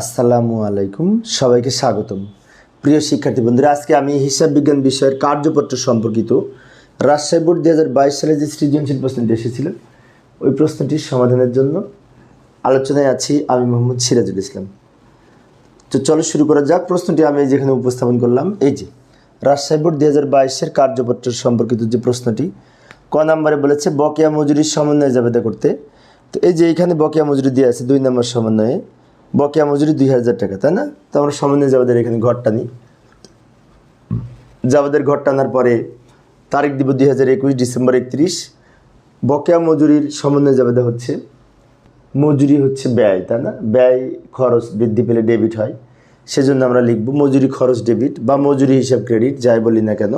আসসালামু আলাইকুম, সবাইকে স্বাগতম। প্রিয় শিক্ষার্থী বন্ধুরা, আজকে আমি হিসাব বিজ্ঞান বিষয়ের কার্যপত্র সম্পর্কিত রাজশাহী বোর্ড দু হাজার বাইশ সালে যে সৃজনশীল প্রশ্নটি এসেছিল, ওই প্রশ্নটির সমাধানের জন্য আলোচনায় আছি আমি মোহাম্মদ সিরাজুল ইসলাম। তো চলো শুরু করা যাক। প্রশ্নটি আমি যেখানে উপস্থাপন করলাম, এই যে, রাজশাহী বোর্ড দু হাজার বাইশের কার্যপত্র সম্পর্কিত যে প্রশ্নটি, ক নম্বরে বলেছে, বকেয়া মজুরির সমন্বয় জাবেদা করতে। তো এই যে এইখানে বকেয়া মজুরি দিয়ে আছে দুই নম্বর সমন্বয়ে বকেয়া মজুরি দুই হাজার টাকা, তাই না? তো আমরা সমন্বয় জাবেদের এখানে ঘরটা নিই। জাবেদের ঘর টানার পরে তারিখ দিব দুই হাজার একুশ, ডিসেম্বর একত্রিশ। বকেয়া মজুরির সমন্বয় জাবেদা হচ্ছে, মজুরি হচ্ছে ব্যয়, তাই না? ব্যয়, খরচ বৃদ্ধি পেলে ডেবিট হয়। সেজন্য আমরা লিখব মজুরি, খরচ ডেবিট বা মজুরি হিসাব ক্রেডিট যাই বলি না কেন,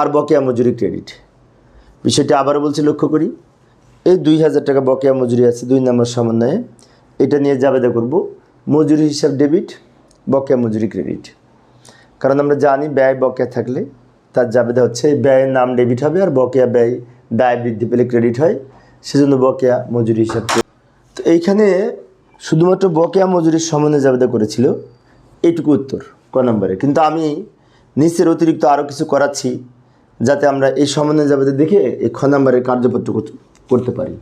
আর বকেয়া মজুরি ক্রেডিট বিষয়টি আবারও বলছি লক্ষ্য করি। এই দুই হাজার টাকা বকেয়া মজুরি আছে দুই নম্বর সমন্বয়ে। এটা নিয়ে জাবেদা করব। মজুরি হিসাব ডেবিট বকেয়া মজুরি ক্রেডিট কারণ আমরা জানি ব্যয় বকেয়া থাকলে তার জাবেদা হচ্ছে ব্যয়ের নাম ডেবিট হবে আর বকেয়া ব্যয় দায় বৃদ্ধি পেলে ক্রেডিট হয়। সেজন্য বকেয়া মজুরি হিসাব তো এইখানে শুধুমাত্র বকেয়া মজুরির সমন্বয়ে জাবেদা করেছিল। এইটুকু উত্তর ক নম্বরে। কিন্তু আমি নিচের অতিরিক্ত আরও কিছু করাচ্ছি যাতে আমরা এই সমন্বয় জাবেদা দেখে এই খ নম্বরের কার্যপত্র করতে পারি।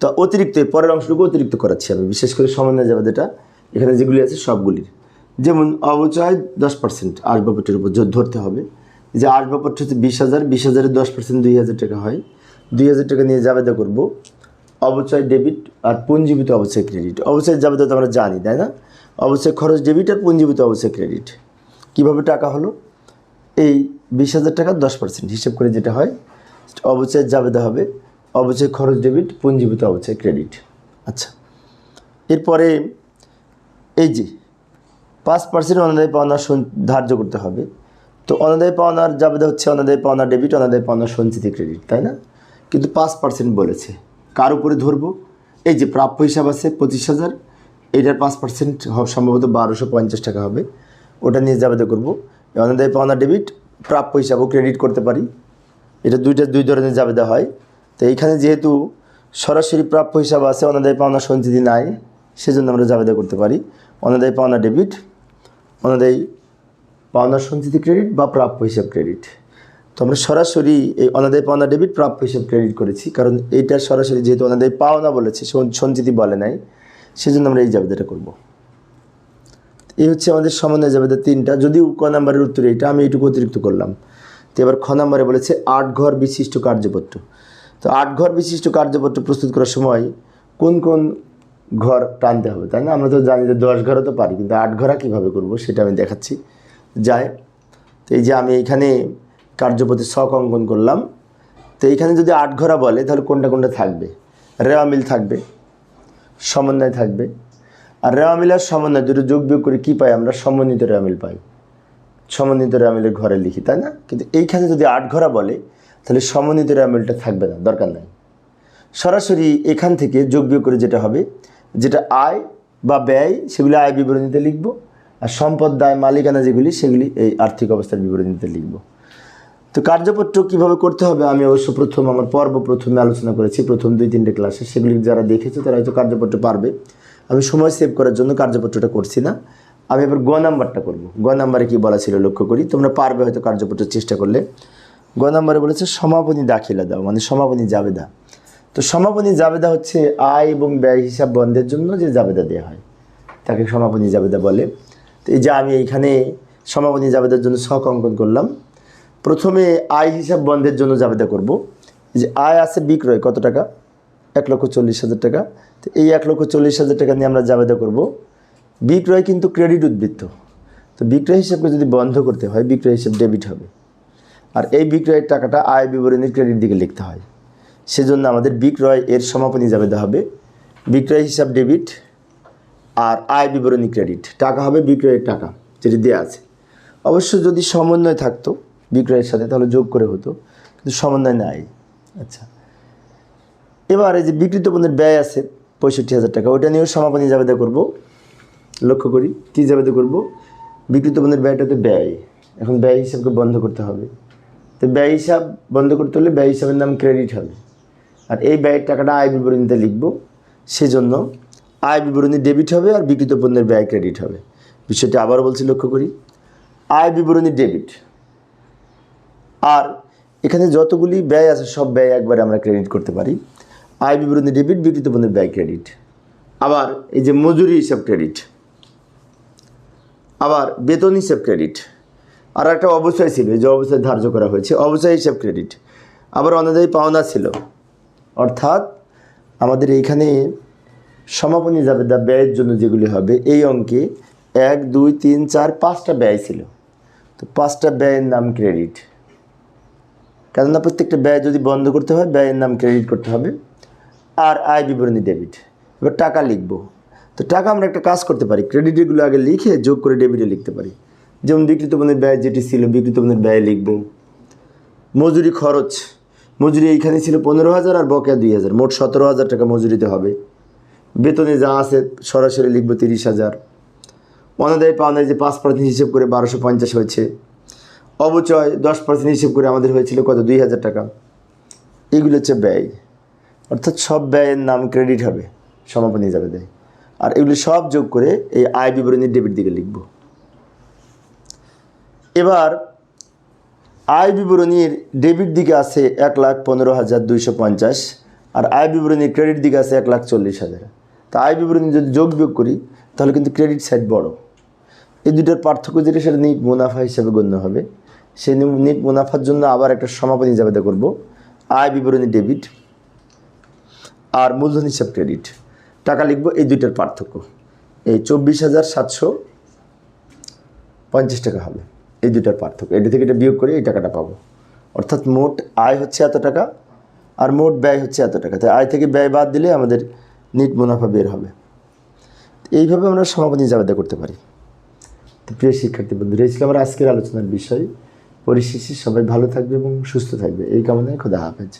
তো অতিরিক্ত পরের অংশটুকু অতিরিক্ত করাচ্ছি আমি। বিশেষ করে সমন্বয় জাবেদাটা এখানে যেগুলি আছে, সবগুলির। যেমন অবচয় দশ পার্সেন্ট আসবাবপত্রের উপর ধরতে হবে। যে আসবাবপত্র হচ্ছে বিশ হাজার, বিশ হাজারের দশ পার্সেন্ট দুই হাজার টাকা হয়। দুই হাজার টাকা নিয়ে জাবেদা করব। অবচয় ডেবিট আর পুঞ্জীবিত অবচয় ক্রেডিট। অবচয় জাবেদা তো আমরা জানি, তাই না? অবচয় খরচ ডেবিট আর পুঞ্জীবিত অবচয় ক্রেডিট। কীভাবে টাকা হলো? এই বিশ হাজার টাকা দশ পার্সেন্ট হিসেব করে যেটা হয়, অবচয় জাবেদা হবে। অবচয় খরচ ডেবিট পুঞ্জীবিত অবচয় ক্রেডিট আচ্ছা এরপরে এই যে, পাঁচ পার্সেন্ট অনাদায় পাওনা ধার্য করতে হবে। তো অনাদায় পাওনার যাবে হচ্ছে অনাদায় পাওনা ডেবিট অনাদায় পাওনা সঞ্চিতি ক্রেডিট তাই না? কিন্তু পাঁচ পার্সেন্ট বলেছে। কার উপরে ধরবো? এই যে প্রাপ্য হিসাব আছে পঁচিশ হাজার এটার পাঁচ পার্সেন্ট সম্ভবত বারোশো পঞ্চাশ টাকা হবে। ওটা নিয়ে যাবে করব। অনাদায় পাওনা ডেবিট প্রাপ্য হিসাবও ক্রেডিট করতে পারি। এটা দুইটা দুই ধরনের জাবেদা হয়। তো এইখানে যেহেতু সরাসরি প্রাপ্য হিসাব আছে, অনাদায় পাওনা সঞ্চিতি নাই, সেজন্য আমরা জাবেদা করতে পারি। অনাদায় পাওনা ডেবিট, অনাদায় পাওনা সঞ্চিতি ক্রেডিট বা প্রাপ্য হিসাব ক্রেডিট। তো আমরা সরাসরি এই অনাদায় পাওনা ডেবিট, প্রাপ্য হিসাব ক্রেডিট করেছি, কারণ এইটা সরাসরি যেহেতু অনাদায় পাওনা বলেছে সঞ্চিতি বলে নাই, সেজন্য আমরা এই জাবেদাটা করব। এই হচ্ছে আমাদের সমন্বয় জাবেদা তিনটা। যদিও ক নাম্বারের উত্তর এটা, আমি এইটুকু অতিরিক্ত করলাম। তো এবার খ নাম্বারে বলেছে, আট ঘর বিশিষ্ট কার্যপত্র। তো আট ঘর বিশিষ্ট কার্যপত্র প্রস্তুত করার সময় কোন কোন ঘর টানতে হবে, তাই না? আমরা তো জানি যে দশ ঘরও তো পারি, কিন্তু আট ঘরা কীভাবে করব সেটা আমি দেখাচ্ছি। যায় তো এই যে আমি এখানে কার্যপতি শখ অঙ্কন করলাম। তো এইখানে যদি আট ঘরা বলে, তাহলে কোনটা কোনটা থাকবে? রেওয়া মিল থাকবে, সমন্বয় থাকবে। আর রেওয়ামিল আর সমন্বয় দুটো যোগ বিয়োগ করে কী পাই আমরা? সমন্বিত রেওয়া মিল পাই। সমন্বিত রেওয়ামিলের ঘরে লিখি, তাই না? কিন্তু এইখানে যদি আট ঘরা বলে তাহলে সমন্বিত রেওয়ামিলটা থাকবে না, দরকার নাই। সরাসরি এখান থেকে যোগ বিয়োগ করে যেটা হবে, যেটা আয় বা ব্যয়, সেগুলি আয় বিবরণীতে লিখব, আর সম্পদ, দায়, মালিকানা যেগুলি, সেগুলি এই আর্থিক অবস্থার বিবরণীতে লিখব। তো কার্যপত্র কীভাবে করতে হবে? আমি অবশ্য প্রথম, আমার পর্ব প্রথমে আলোচনা করেছি, প্রথম দুই তিনটে ক্লাসে। সেগুলি যারা দেখেছে, তারা হয়তো কার্যপত্র পারবে। আমি সময় সেভ করার জন্য কার্যপত্রটা করছি না। আমি এবার গ নাম্বারটা করব। গ নাম্বারে কি বলা ছিল লক্ষ্য করি? তোমরা পারবে হয়তো কার্যপত্রের চেষ্টা করলে। গ নাম্বারে বলেছে সমাপনী দাখিলা দাও মানে সমাপনী জাবেদা। তো সমাপনী জাবেদা হচ্ছে আয় এবং ব্যয় হিসাব বন্ধের জন্য যে জাবেদা দেওয়া হয়। তাকে সমাপনী জাবেদা বলে। তো এই যে আমি এইখানে সমাপনী জাবেদার জন্য শখ অঙ্কন করলাম। প্রথমে আয় হিসাব বন্ধের জন্য জাবেদা করব। যে আয় আছে বিক্রয়, কত টাকা? এক লক্ষ চল্লিশ হাজার টাকা। তো এই এক লক্ষ চল্লিশ হাজার টাকা নিয়ে আমরা জাবেদা করব। বিক্রয় কিন্তু ক্রেডিট উদ্বৃত্ত। তো বিক্রয় হিসাবকে যদি বন্ধ করতে হয়, বিক্রয় হিসাব ডেবিট হবে। আর এই বিক্রয়ের টাকাটা আয় বিবরণীর ক্রেডিট দিকে লিখতে হয়। সেজন্য আমাদের বিক্রয় এর সমাপনী জাবেদা হবে। বিক্রয় হিসাব ডেবিট আর আয় বিবরণী ক্রেডিট টাকা হবে বিক্রয়ের টাকা, যেটি দেওয়া আছে। অবশ্য যদি সমন্বয় থাকতো বিক্রয়ের সাথে, তাহলে যোগ করে হতো, কিন্তু সমন্বয় নাই। আচ্ছা। এবার এই যে বিকৃত পণ্যের ব্যয় আছে পঁয়ষট্টি হাজার টাকা, ওইটা নিয়েও সমাপনী জাবেদা করব। লক্ষ্য করি, কী জাবেদা করব? বিকৃত পণ্যের ব্যয়টা তো ব্যয়। এখন ব্যয় হিসাবকে বন্ধ করতে হবে। তো ব্যয় হিসাব বন্ধ করতে হলে ব্যয় হিসাবের নাম ক্রেডিট হবে। আর এই ব্যয়ের টাকাটা আয় বিবরণীতে লিখব। সেজন্য আয় বিবরণী ডেবিট হবে আর বিক্রিত পণ্যের ব্যয় ক্রেডিট হবে। বিষয়টি আবারও বলছি লক্ষ্য করি। আয় বিবরণী ডেবিট আর এখানে যতগুলি ব্যয় আছে, সব ব্যয় একবারে আমরা ক্রেডিট করতে পারি। আয় বিবরণী ডেবিট বিক্রিত পণ্যের ব্যয় ক্রেডিট আবার এই যে মজুরি হিসাব ক্রেডিট আবার বেতন হিসাব ক্রেডিট আর একটা অবস্থায় ছিল যে অবস্থায় ধার্য করা হয়েছে অবস্থায় হিসাব ক্রেডিট আবার অনাদায়ী পাওনা ছিল। অর্থাৎ আমাদের এইখানে সমাপনী যাবে দা ব্যয়ের জন্য যেগুলি হবে, এই অঙ্কে এক, দুই, তিন, চার, পাঁচটা ব্যয় ছিল। তো পাঁচটা ব্যয়ের নাম ক্রেডিট কেননা প্রত্যেকটা ব্যয় যদি বন্ধ করতে হয়, ব্যয়ের নাম ক্রেডিট করতে হবে। আর আয় বিবরণী ডেবিট এবার টাকা লিখব। তো টাকা আমরা একটা কাজ করতে পারি ক্রেডিটগুলো আগে লিখে যোগ করে ডেবিটে লিখতে পারি। যেমন বিকৃত পণ্যের ব্যয় যেটি ছিল বিকৃত পণ্যের ব্যয় লিখব। মজুরি খরচ, মজুরি এইখানে ছিল পনেরো হাজার আর বকেয়া দুই হাজার। মোট সতেরো হাজার টাকা মজুরিতে হবে। বেতনে যা আছে সরাসরি লিখব তিরিশ হাজার। অনাদায় পাওনায় যে পাঁচ পার্সেন্ট হিসেব করে বারোশো পঞ্চাশ হয়েছে। অবচয় দশ পার্সেন্ট হিসেব করে আমাদের হয়েছিল কত? দুই হাজার টাকা। এগুলো হচ্ছে ব্যয়। অর্থাৎ সব ব্যয়ের নাম ক্রেডিট হবে। সমাপনী যাবে দেয়। আর এগুলি সব যোগ করে এই আয় বিবরণীর ডেবিট দিকে লিখব। এবার আয় বিবরণীর ডেবিট দিকে আছে এক লাখ পনেরো হাজার দুইশো পঞ্চাশ আর আয় বিবরণীর ক্রেডিট দিকে আছে এক লাখ চল্লিশ হাজার। তা আয় বিবরণী যদি যোগ বিয়োগ করি, তাহলে কিন্তু ক্রেডিট সাইড বড়। এই দুটোর পার্থক্য যেটা সেটা নিট মুনাফা হিসেবে গণ্য হবে। নি- নিট মুনাফার জন্য আবার একটা সমাপনী জাবেদা করব। আয় বিবরণী ডেবিট আর মূলধন হিসাব ক্রেডিট টাকা লিখব, এই দুইটার পার্থক্য। এই চব্বিশ হাজার সাতশো পঞ্চাশ টাকা হবে। এই দুটার পার্থক্য। এটা থেকে এটা বিয়োগ করে এই টাকাটা পাবো। অর্থাৎ মোট আয় হচ্ছে এত টাকা আর মোট ব্যয় হচ্ছে এত টাকা। তাই আয় থেকে ব্যয় বাদ দিলে আমাদের নিট মুনাফা বের হবে। এইভাবে আমরা সমাপনী জাবেদা করতে পারি। তো প্রিয় শিক্ষার্থী বন্ধুরা, এই ছিল আমার আজকের আলোচনার বিষয়। পরিশেষে সবাই ভালো থাকবে এবং সুস্থ থাকবে। এই কামনায় খোদা হাফেজ।